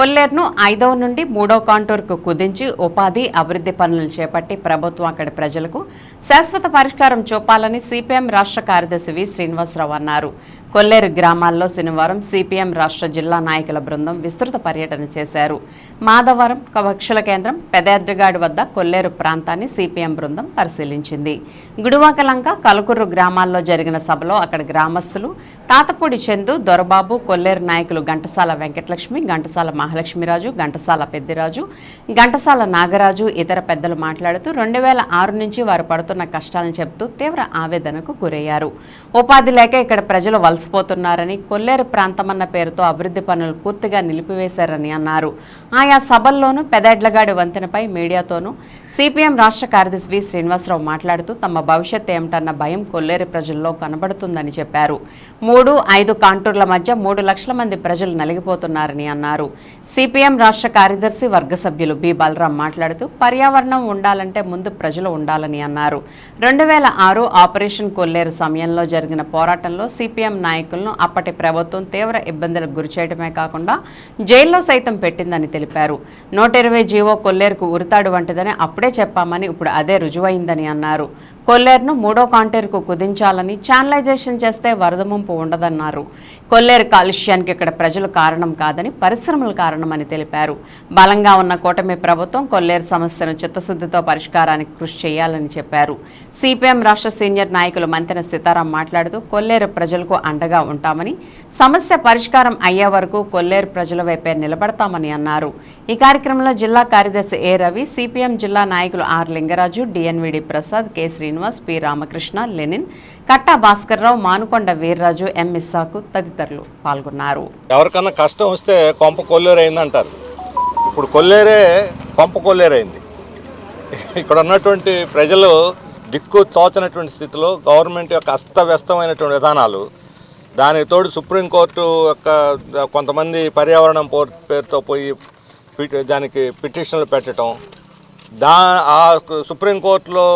కొల్లేరును ఐదవ నుండి మూడో కాంటూర్కు కుదించి ఉపాధి అభివృద్ధి పనులు చేపట్టి ప్రభుత్వం అక్కడి ప్రజలకు శాశ్వత పరిష్కారం చూపాలని సిపిఎం రాష్ట్ర కార్యదర్శి వి. శ్రీనివాసరావు అన్నారు. కొల్లేరు గ్రామాల్లో శనివారం సిపిఎం రాష్ట్ర జిల్లా నాయకుల బృందం విస్తృత పర్యటన చేశారు. మాధవరం కవక్షల కేంద్రం పెదాద్రిగాడి వద్ద కొల్లేరు ప్రాంతాన్ని సిపిఎం బృందం పరిశీలించింది. గుడివాకలంక కలకుర్రు గ్రామాల్లో జరిగిన సభలో అక్కడ గ్రామస్తులు తాతపూడి చందు దొరబాబు కొల్లేరు నాయకులు ఘంటసాల వెంకటలక్ష్మి ఘంటసాల మహాలక్ష్మిరాజు ఘంటసాల పెద్దిరాజు ఘంటసాల నాగరాజు ఇతర పెద్దలు మాట్లాడుతూ రెండు వేల ఆరు నుంచి వారు పడుతున్న కష్టాలను చెబుతూ తీవ్ర ఆవేదనకు గురయ్యారు. ఉపాధి లేక ఇక్కడ ప్రజలు వలసపోతున్నారని కొల్లేరు ప్రాంతమన్న పేరుతో అభివృద్ధి పనులు పూర్తిగా నిలిపివేశారని అన్నారు. ఆయా సభల్లోనూ పెదెడ్లగాడి వంతెనపై మీడియాతోనూ సిపిఎం రాష్ట్ర కార్యదర్శి వి శ్రీనివాసరావు మాట్లాడుతూ తమ భవిష్యత్ ఏమిటన్న భయం కొల్లేరు ప్రజల్లో కనబడుతుందని చెప్పారు. మూడు ఐదు కాంటూర్ల మధ్య మూడు లక్షల మంది ప్రజలు నలిగిపోతున్నారని అన్నారు. సిపిఎం రాష్ట్ర కార్యదర్శి వర్గ సభ్యులు బి. బలరాం మాట్లాడుతూ పర్యావరణం ఉండాలంటే ముందు ప్రజలు ఉండాలని అన్నారు. రెండు వేల ఆరు ఆపరేషన్ కొల్లేరు సమయంలో జరిగిన పోరాటంలో సిపిఎం నాయకులను అప్పటి ప్రభుత్వం తీవ్ర ఇబ్బందులకు గురిచేయడమే కాకుండా జైల్లో సైతం పెట్టిందని తెలిపారు. నూట ఇరవై జీవో కొల్లేరుకు ఉరితాడు వంటిదని అప్పుడే చెప్పామని ఇప్పుడు అదే రుజువైందని అన్నారు. కొల్లేరును మూడో కాంటేరుకు కుదించాలని ఛానలైజేషన్ చేస్తే వరద ముంపు ఉండదన్నారు. కొల్లేరు కాలుష్యానికి ఇక్కడ ప్రజలు కారణం కాదని పరిశ్రమలు కారణమని తెలిపారు. బలంగా ఉన్న కూటమి ప్రభుత్వం కొల్లేరు సమస్యను చిత్తశుద్ధితో పరిష్కారానికి కృషి చేయాలని చెప్పారు. సిపిఎం రాష్ట్ర సీనియర్ నాయకులు మంతెన సీతారాం మాట్లాడుతూ కొల్లేరు ప్రజలకు అండగా ఉంటామని సమస్య పరిష్కారం అయ్యే వరకు కొల్లేరు ప్రజల వైపే నిలబడతామని అన్నారు. ఈ కార్యక్రమంలో జిల్లా కార్యదర్శి ఏ రవి సిపిఎం జిల్లా నాయకులు R Lingaraju DNVD Prasad K Srinivas P. Ramakrishna Lenin Katta Bhaskarrao Manukonda Veerraju M. Issaku తదితరులు పాల్గొన్నారు. ఎవరికన్నా కష్టం వస్తే కొంప కొల్లేరు అయింది అంటారు ఇప్పుడు కొల్లేరే కొంప కొల్లేరైంది. ఇక్కడ ఉన్నటువంటి ప్రజలు దిక్కు తోచనటువంటి స్థితిలో గవర్నమెంట్ యొక్క అస్తవ్యస్తమైనటువంటి విధానాలు దానికి తోడు సుప్రీంకోర్టు యొక్క కొంతమంది పర్యావరణం పేరుతో పోయి పిటి- దానికి పిటిషన్లు పెట్టడం దా ఆ సుప్రీంకోర్టులో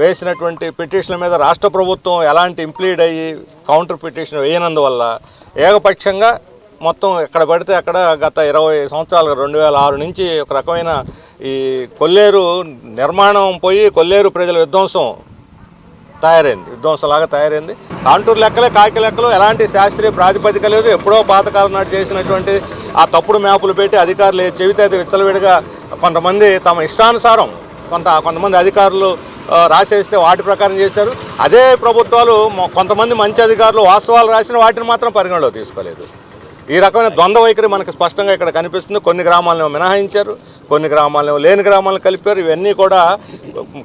వేసినటువంటి పిటిషన్ల మీద రాష్ట్ర ప్రభుత్వం ఎలాంటి ఇంప్లీడ్ అయ్యి కౌంటర్ పిటిషన్ వేయనందువల్ల ఏకపక్షంగా మొత్తం ఎక్కడ పడితే అక్కడ గత ఇరవై సంవత్సరాలుగా రెండు వేల ఆరు నుంచి ఒక రకమైన ఈ కొల్లేరు నిర్మాణం పోయి కొల్లేరు ప్రజల విధ్వంసం తయారైంది. విధ్వంసంలాగా తయారైంది. కాంటూరు లెక్కలే కాకి లెక్కలు ఎలాంటి శాస్త్రీయ ప్రాతిపదిక లేదు. ఎప్పుడో పాతకాలం నాటి చేసినటువంటి ఆ తప్పుడు మ్యాపులు పెట్టి అధికారులు చెవితే అది విచ్చలవిడిగా కొంతమంది తమ ఇష్టానుసారం కొంత కొంతమంది అధికారులు రాసేస్తే వాటి ప్రకారం చేశారు. అదే ప్రభుత్వాలు కొంతమంది మంచి అధికారులు వాస్తవాలు రాసిన వాటిని మాత్రం పరిగణలో తీసుకోలేదు. ఈ రకమైన ద్వంద్వ వైఖరి మనకు స్పష్టంగా ఇక్కడ కనిపిస్తుంది. కొన్ని గ్రామాలను మినహాయించారు కొన్ని గ్రామాలను లేని గ్రామాలను కలిపారు. ఇవన్నీ కూడా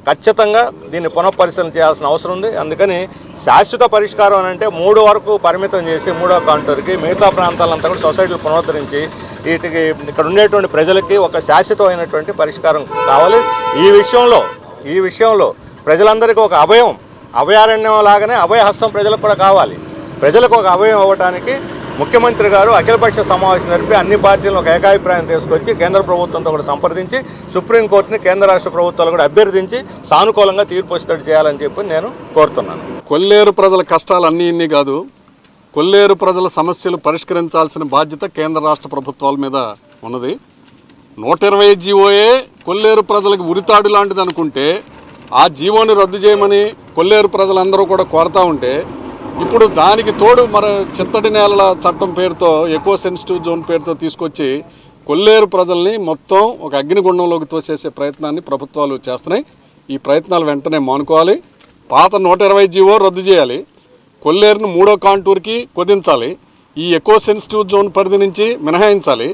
ఖచ్చితంగా దీన్ని పునఃపరిశీలన చేయాల్సిన అవసరం ఉంది. అందుకని శాశ్వత పరిష్కారం అని అంటే మూడు వరకు పరిమితం చేసి మూడో కౌంటర్కి మిగతా ప్రాంతాలంతా కూడా సొసైటీలు పునరుద్ధరించి వీటికి ఇక్కడ ఉండేటువంటి ప్రజలకి ఒక శాశ్వతమైనటువంటి పరిష్కారం కావాలి. ఈ విషయంలో ఈ విషయంలో ప్రజలందరికీ ఒక అభయం అభయారణ్యం లాగానే అభయహస్తం ప్రజలకు కూడా కావాలి. ప్రజలకు ఒక అభయం అవ్వడానికి ముఖ్యమంత్రి గారు అఖిలపక్ష సమావేశం జరిపి అన్ని పార్టీలను ఒక ఏకాభిప్రాయం తీసుకొచ్చి కేంద్ర ప్రభుత్వంతో కూడా సంప్రదించి సుప్రీంకోర్టుని కేంద్ర రాష్ట్ర ప్రభుత్వాలు కూడా అభ్యర్థించి సానుకూలంగా తీర్పు వచ్చేటట్టు చేయాలని చెప్పి నేను కోరుతున్నాను. కొల్లేరు ప్రజల కష్టాలు అన్నీ ఇన్ని కాదు. కొల్లేరు ప్రజల సమస్యలు పరిష్కరించాల్సిన బాధ్యత కేంద్ర రాష్ట్ర ప్రభుత్వాల మీద ఉన్నది. నూట ఇరవై జీవోయే కొల్లేరు ప్రజలకు ఉరితాడు లాంటిది అనుకుంటే ఆ జీవోని రద్దు చేయమని కొల్లేరు ప్రజలందరూ కూడా కోరుతూ ఉంటే ఇప్పుడు దానికి తోడు మరి చిత్తడి నేలల చట్టం పేరుతో ఎక్కువ సెన్సిటివ్ జోన్ పేరుతో తీసుకొచ్చి కొల్లేరు ప్రజల్ని మొత్తం ఒక అగ్నిగుండంలోకి తోసేసే ప్రయత్నాన్ని ప్రభుత్వాలు చేస్తున్నాయి. ఈ ప్రయత్నాలు వెంటనే మానుకోవాలి. పాత నూట ఇరవై జీవో రద్దు చేయాలి. కొల్లేరును మూడో కాంటూర్కి కుదించాలి. ఈ ఎక్కువ సెన్సిటివ్ జోన్ పరిధి నుంచి మినహాయించాలి.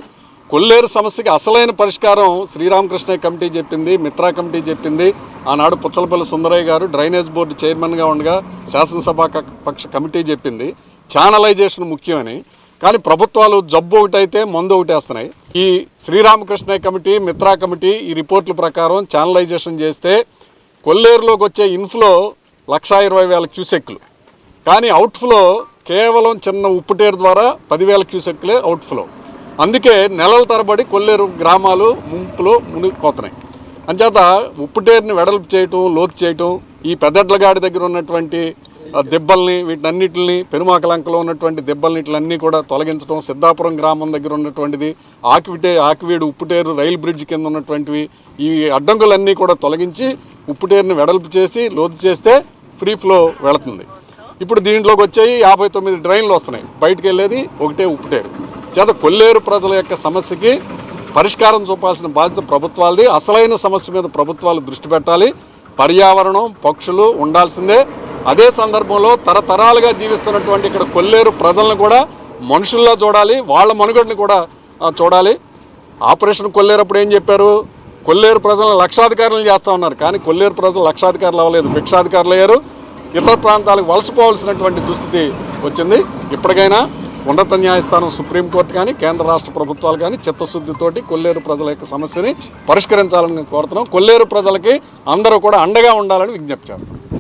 కొల్లేరు సమస్యకి అసలైన పరిష్కారం శ్రీరామకృష్ణ కమిటీ చెప్పింది మిత్రా కమిటీ చెప్పింది. ఆనాడు పుచ్చలపల్లి సుందరయ్య గారు డ్రైనేజ్ బోర్డు చైర్మన్గా ఉండగా శాసనసభ పక్ష కమిటీ చెప్పింది. ఛానలైజేషన్ ముఖ్యమని కానీ ప్రభుత్వాలు జబ్బు ఒకటైతే మందు ఒకటేస్తున్నాయి ఈ శ్రీరామకృష్ణ కమిటీ మిత్రా కమిటీ ఈ రిపోర్ట్ల ప్రకారం ఛానలైజేషన్ చేస్తే కొల్లేరులోకి వచ్చే ఇన్ఫ్లో లక్షా ఇరవై వేల క్యూసెక్లు కానీ అవుట్ఫ్లో కేవలం చిన్న ఉప్పుటేరు ద్వారా పదివేల క్యూసెక్లే అవుట్ఫ్లో. అందుకే నెలల తరబడి కొల్లేరు గ్రామాలు ముంపులో మునిగిపోతున్నాయి అంచేత ఉప్పుటేరుని వెడల్పు చేయటం లోతు చేయటం ఈ పెద్దడ్లగాడి దగ్గర ఉన్నటువంటి దెబ్బల్ని వీటన్నిటిని పెనుమాకలంకలో ఉన్నటువంటి దెబ్బలన్నిటిలన్నీ కూడా తొలగించడం సిద్ధాపురం గ్రామం దగ్గర ఉన్నటువంటిది ఆకివిటే ఆకివీడు ఉప్పుటేరు రైలు బ్రిడ్జ్ కింద ఉన్నటువంటివి ఈ అడ్డంకులన్నీ కూడా తొలగించి ఉప్పుటేరుని వెడల్పు చేసి లోతు చేస్తే ఫ్రీ ఫ్లో వెళుతుంది. ఇప్పుడు దీంట్లోకి వచ్చాయి యాభై తొమ్మిది డ్రైన్లు వస్తున్నాయి. బయటకు వెళ్ళేది ఒకటే ఉప్పుటేరు. చేత కొల్లేరు ప్రజల యొక్క సమస్యకి పరిష్కారం చూపాల్సిన బాధ్యత ప్రభుత్వాలది. అసలైన సమస్య మీద ప్రభుత్వాలు దృష్టి పెట్టాలి. పర్యావరణం పక్షులు ఉండాల్సిందే. అదే సందర్భంలో తరతరాలుగా జీవిస్తున్నటువంటి ఇక్కడ కొల్లేరు ప్రజలను కూడా మనుషుల్లా చూడాలి. వాళ్ళ మనుగడని కూడా చూడాలి. ఆపరేషన్ కొల్లేరప్పుడు ఏం చెప్పారు? కొల్లేరు ప్రజలను లక్షాధికారులు చేస్తా ఉన్నారు. కానీ కొల్లేరు ప్రజలు లక్షాధికారులు అవ్వలేదు. భిక్షాధికారులు అయ్యారు ఇతర ప్రాంతాలకు వలసపోవాల్సినటువంటి దుస్థితి వచ్చింది. ఇప్పటికైనా ఉన్నత న్యాయస్థానం సుప్రీంకోర్టు కానీ కేంద్ర రాష్ట్ర ప్రభుత్వాలు కానీ చిత్తశుద్ధితోటి కొల్లేరు ప్రజల యొక్క సమస్యని పరిష్కరించాలని కోరుతున్నాం. కొల్లేరు ప్రజలకి అందరూ కూడా అండగా ఉండాలని విజ్ఞప్తి చేస్తాం